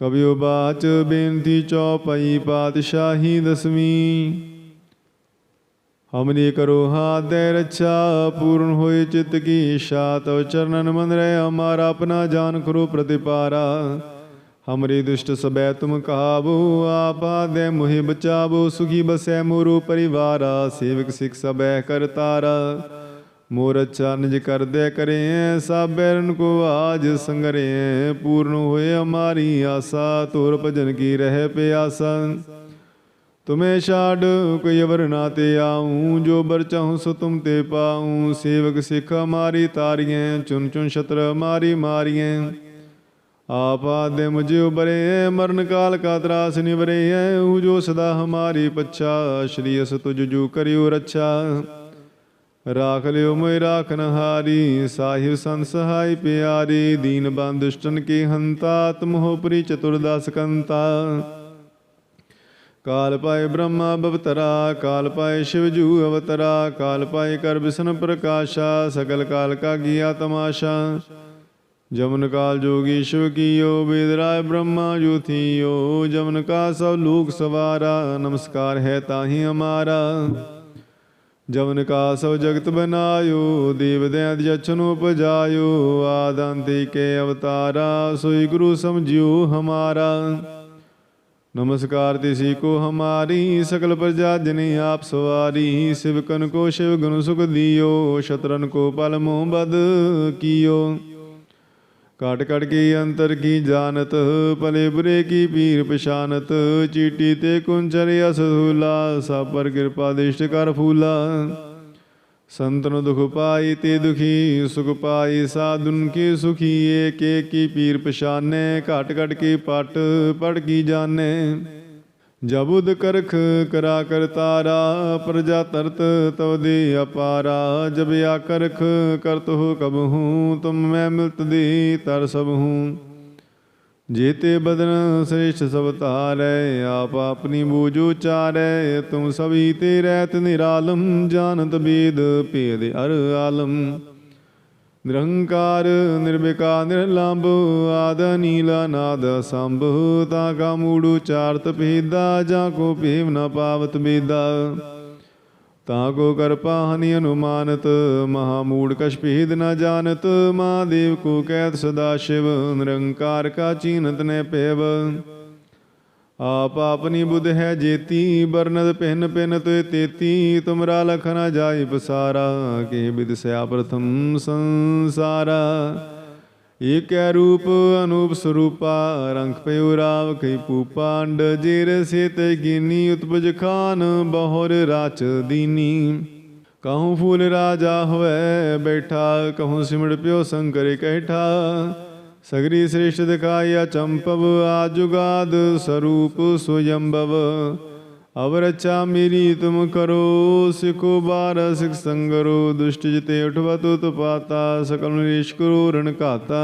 ਕਬਿਓ ਬਾਚ ਬੇਨਤੀ ਚੌਪਈ ਪਾਤਸ਼ਾਹੀ ਦਸਵੀਂ। ਹਮਨੀ ਕਰੋ ਹਾਥ ਦੇ ਪੂਰਨ ਹੋਏ ਚਿਤ ਕੀ ਇੱਛਾ ਤਵ ਚਰਨਨ ਮਨ ਰਹਿ ਹਮਾਰਾ ਆਪਣਾ ਜਾਨ ਕਰੋ ਪ੍ਰਤਿਪਾਰਾ। ਹਮਰੀ ਦੁਸ਼ਟ ਸਬੈ ਤੁਮ ਕਾਬੂ, ਆਪਾ ਦੇ ਮੁਹਿ ਬਚਾਵੋ, ਸੁਖੀ ਬਸੈ ਮੋਰੂ ਪਰਿਵਾਰਾ। ਸੇਵਕ ਸਿਖ ਸਬੈ ਕਰਤਾਰਾ। ਮੋਰ ਅੱਛਾ ਨਿਜ ਕਰਦੇ ਕਰੇ ਸਾਬੈਰਨ ਕੋ ਆਜ ਸੰਗਰੇ ਪੂਰਨ ਹੋਏ ਹਮਾਰੀ ਆਸਾ ਤੋਰ ਭਜਨ ਕੀ ਰਹਿ ਪਿਆਸਾ। ਤੁਮੇ ਛਾੜ ਕੋਈ ਅਵਰ ਨਾ ਤੇ ਆਉਂ, ਜੋ ਬਰ ਚਾਹੂੰ ਸੋ ਤੁਮ ਤੇ ਪਾਉਂ। ਸੇਵਕ ਸਿੱਖ ਮਾਰੀ ਤਾਰੀਐ, ਚੁਨ ਚੁਨ ਛਤਰ ਮਾਰੀ ਮਾਰੀਐ। ਆਪਾ ਦੇ ਮੁਝੇ ਉਬਰੇ ਮਰਨ ਕਾਲ ਕਾ ਤਰਾਸ ਨਿਵਰੇ ਹੈ ਉਹ ਜੋ ਸਦਾ ਹਮਾਰੀ ਪੱਛਾ, ਸ਼੍ਰੀ ਅਸ ਤੁਜ ਜੂ ਕਰਿਓ ਰੱਛਾ। ਰਾਖ ਲਿਓ ਮੋਇ ਰਾਖਨ ਹਾਰੀ ਸਾਹਿਬ ਸੰਤ ਸਹਾਈ ਪਿਆਰੀ, ਦੀਨ ਬੰਦ ਦੁਸ਼ਟਨ ਹੰਤਾ, ਤੁਮ ਹੋ ਪ੍ਰੀ ਚਤੁਰਦਾਸ ਕੰਤਾ। ਕਾਲ ਪਾਏ ਬ੍ਰਹਮਾ ਬਵਤਰਾ, ਕਾਲ ਪਾਏ ਸ਼ਿਵ ਅਵਤਰਾ, ਕਾਲ ਪਾਏ ਕਰ ਬਿਸ਼ਨ ਪ੍ਰਕਾਸ਼ਾ ਸਕਲ ਕਾਲ ਕਾ ਗਿਆ ਤਮਾਸ਼ਾ ਜਮਨ ਕਾਲ ਜੋਗੀ ਸ਼ਿਵ ਕੀਓ ਬੇਦਰਾਏ ਬ੍ਰਹਮਾ ਜੋਥੀਓ ਜਮਨ ਕਾ ਸਭ ਲੋਕ ਸਵਾਰਾ, ਨਮਸਕਾਰ ਹੈ ਤਾਹੀ ਹਮਾਰਾ। ਜਵਨ ਕਾ ਸਭ ਜਗਤ ਬਨਾਇਓ ਦੇਵ ਦੈਂਤ ਜਛਨ ਉਪਜਾਇਓ, ਆਦੰਤੀ ਕੇ ਅਵਤਾਰਾ, ਸੋਈ ਗੁਰੂ ਸਮਝਿਓ ਹਮਾਰਾ। ਨਮਸਕਾਰ ਤਿਸੀ ਕੋ ਹਮਾਰੀ, ਸਕਲ ਪ੍ਰਜਾ ਜਨੇ ਆਪ ਸਵਾਰੀ, ਸਿਵਕਨ ਕੋ ਸ਼ਿਵ ਗੁਣ ਸੁਖ ਦਿਓ, ਸ਼ਤਰਨ ਕੋ ਪਲ ਮੋਹ ਬਦ ਕੀਓ। ਕਾਟ ਕਟ ਕੀ ਅੰਤਰ ਕੀ ਜਾਣਤ, ਭਲੇ ਬੁਰੇ ਕੀ ਪੀਰ ਪਛਾਨਤ, ਚੀਟੀ ਤੇ ਕੁੰਚਰ ਅਸਧੂਲਾ ਸਭ ਪਰ ਕਿਰਪਾ ਦਿਸ਼ਟ ਕਰ ਫੂਲਾ। ਸੰਤਨ ਦੁਖ ਪਾਈ ਤੇ ਦੁਖੀ, ਸੁਖ ਪਾਈ ਸਾਧੁਨ ਕੀ ਸੁਖੀ, ਏਕ ਏਕ ਕੀ ਪੀਰ ਪਛਾਨੇ, ਘਟ ਘਟ ਕੀ ਪਟ ਪੜ ਕੀ ਜਾਣੇ। ਜਬੁਦ ਕਰਖ ਕਰਾ ਕਰ ਤਾਰਾ, ਪ੍ਰਜਾ ਤਰਤ ਤਵ ਅਪਾਰਾ ਜਬ ਆ ਕਰਖ ਕਰਤ ਹੋ ਕਬ ਹੂੰ, ਤੁਮ ਮੈਂ ਮਿਲਤ ਦੇ ਤਰ ਸਭ ਹੂੰ। ਜੇਤੇ ਬਦਨ ਸ੍ਰੇਸ਼ਟ ਸਭ ਧਾਰੈ, ਆਪ ਆਪਣੀ ਬੂਝ ਉਚਾਰੈ, ਤੁਮ ਸਭੀ ਤੇ ਰਹਿਤ ਨਿਰਾਲਮ, ਜਾਣਤ ਬੇਦ ਭੇਦ ਅਰ ਆਲਮ। ਨਿਰੰਕਾਰ ਨਿਰਵਿਕਾਰ ਨਿਰਲੰਭ, ਆਦ ਨੀਲਾ ਨਾਦ ਸੰਭ ਤਾ ਕਾ ਮੂੜ ਚਾਰਤ ਭੇਦਾ, ਜਾਂ ਕੋ ਭੇਵ ਨ ਪਾਵਤ ਬੇਦਾ ਤਾ ਕੋ ਕਰ ਪਾਹਨੀ ਅਨੁਮਾਨਤ, ਮਹਾ ਮੂੜ ਕਛ ਭੇਦ ਨ ਜਾਣਤ, ਮਹਾਦੇਵ ਕੋ ਕਹਿਤ ਸਦਾ ਸ਼ਿਵ, ਨਿਰੰਕਾਰ ਕਾ ਚੀਨਤ ਨੇ ਭੇਵ। ਆਪ ਆਪਨੀ ਬੁਧ ਹੈ ਜੇਤੀ ਬਰਨਦ ਪਹਿਨ ਪਹਿਨ ਤੋਏ ਤੇਤੀ, ਤੁਮਰਾ ਲਖਨਾ ਜਾਈ ਪਸਾਰਾ, ਕੇ ਵਿਦ ਸਿਆ ਪ੍ਰਥਮ ਸੰਸਾਰਾ। ਏਕੈ ਰੂਪ ਅਨੂਪ ਸਰੂਪਾ ਰੰਗ ਪਇਓ ਰਾਵ ਕਈ ਪੂਪਾਂਡ ਜੇਰ ਸਿਤ ਗਿਨੀ, ਉਤਪਜ ਖਾਨ ਬਹੁਰ ਰਾਚ ਦੀਨੀ। ਕਹੂੰ ਫੂਲ ਰਾਜਾ ਹੋਵੇ ਬੈਠਾ, ਕਹੂੰ ਸਿਮੜ ਪਿਓ ਸੰਕਰ ਕਹਿਠਾ ਸਗਰੀ ਸ੍ਰੇਸ਼ਟ ਦਿਖਾਇਆ ਚੰਪਵ ਆਜੁਗਾਦ ਸਰੂਪ ਸੁਯੰਭਵ। ਅਵਰਚਾ ਮੇਰੀ ਤੁਮ ਕਰੋ, ਸਿਖੋ ਬਾਰ ਸਿਖ ਸੰਗਰੋ, ਦੁਸ਼ਟ ਜਿਤੇ ਉਠਵਤ ਉਤਪਾਤਾ, ਸਕਲ ਨਿਸ਼ ਕਰੋ ਰਣ ਘਾਤਾ।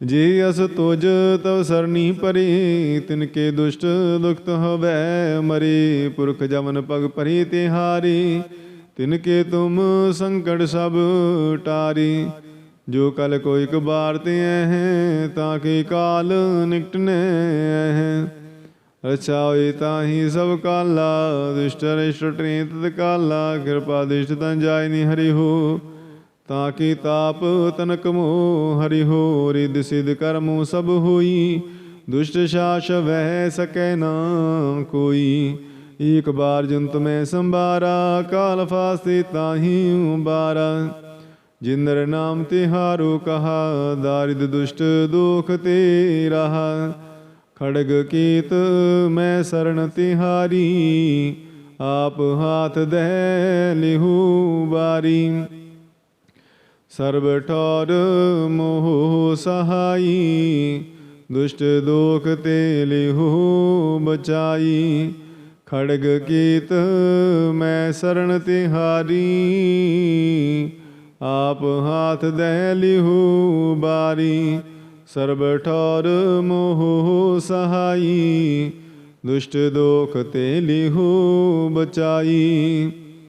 ਜੇ ਅਸ ਤੁਜ ਤਵ ਸਰਨੀ ਪਰੀ, ਤਿਨ ਕੇ ਦੁਸ਼ਟ ਦੁਖਤ ਹੋਵੇ ਮਰੀ, ਪੁਰਖ ਜਮਨ ਪਗ ਪਰੀ ਤਿਹਾਰੀ ਤਿਨ ਕੇ ਤੁਮ ਸੰਕਟ ਸਭ ਟਾਰੀ। ਜੋ ਕਲ ਕੋਈ ਇੱਕ ਬਾਰ ਤੇ ਹੈ, ਤਾਂ ਕਿ ਕਾਲ ਨਿਕਟਨੇ ਹੈ? ਅੱਛਾ ਹੋਈ ਤਾਹੀ ਸਭ ਕਾਲਾ, ਦੁਸ਼ਟ ਰਿਸ਼ਟ ਟ੍ਰੀਤ ਕਾਲਾ, ਕਿਰਪਾ ਦਿਸ਼ਟ ਤਨ ਜਾਇ ਨੀ ਹਰੀ ਹੋ। ਤਾਂ ਕਿ ਤਾਪ ਤਨਕ ਮੋ ਹਰੀ ਹੋ ਰਿਦ ਸਿਧ ਕਰਮੋ ਸਭ ਹੋਈ। ਦੁਸ਼ਟ ਸ਼ਾਸ ਵਹਿ ਸਕੈ ਨਾ ਕੋਈ। ਇੱਕ ਬਾਰ ਜੰਤ ਮੈਂ ਸੰਭਾਰਾ, ਕਾਲ ਫਾਸਤੇ ਤਾਹੀ ਉਬਾਰਾ। ਜਿੰਦਰ ਨਾਮ ਤਿਹਾਰੋ ਕਹਾ, ਦਾਰਿਦ ਦੁਸ਼ਟ ਦੁਖ ਤੇ ਰਹਾ ਖੜਗ ਕੀਤ ਮੈਂ ਸਰਣ ਤਿਹਾਰੀ, ਆਪ ਹਾਥ ਦੇ ਲਿਹੂ ਬਾਰੀ ਸਰਬ ਠੌਰ ਮੋਹ ਸਹਾਈ, ਦੁਸ਼ਟ ਦੋਖ ਤੇ ਲਿਹੂ ਬਚਾਈ। ਖੜਗ ਕੀਤ ਮੈਂ ਸਰਣ ਤਿਹਾਰੀ ਆਪ ਹਾਥ ਦੇ ਲਿਹੂ ਬਾਰੀ ਸਰਬ ਠੌਰ ਮੋਹ ਸਹਾਈ ਦੁਸ਼ਟ ਦੋਖ ਤੇ ਲਿਹੂ ਬਚਾਈ।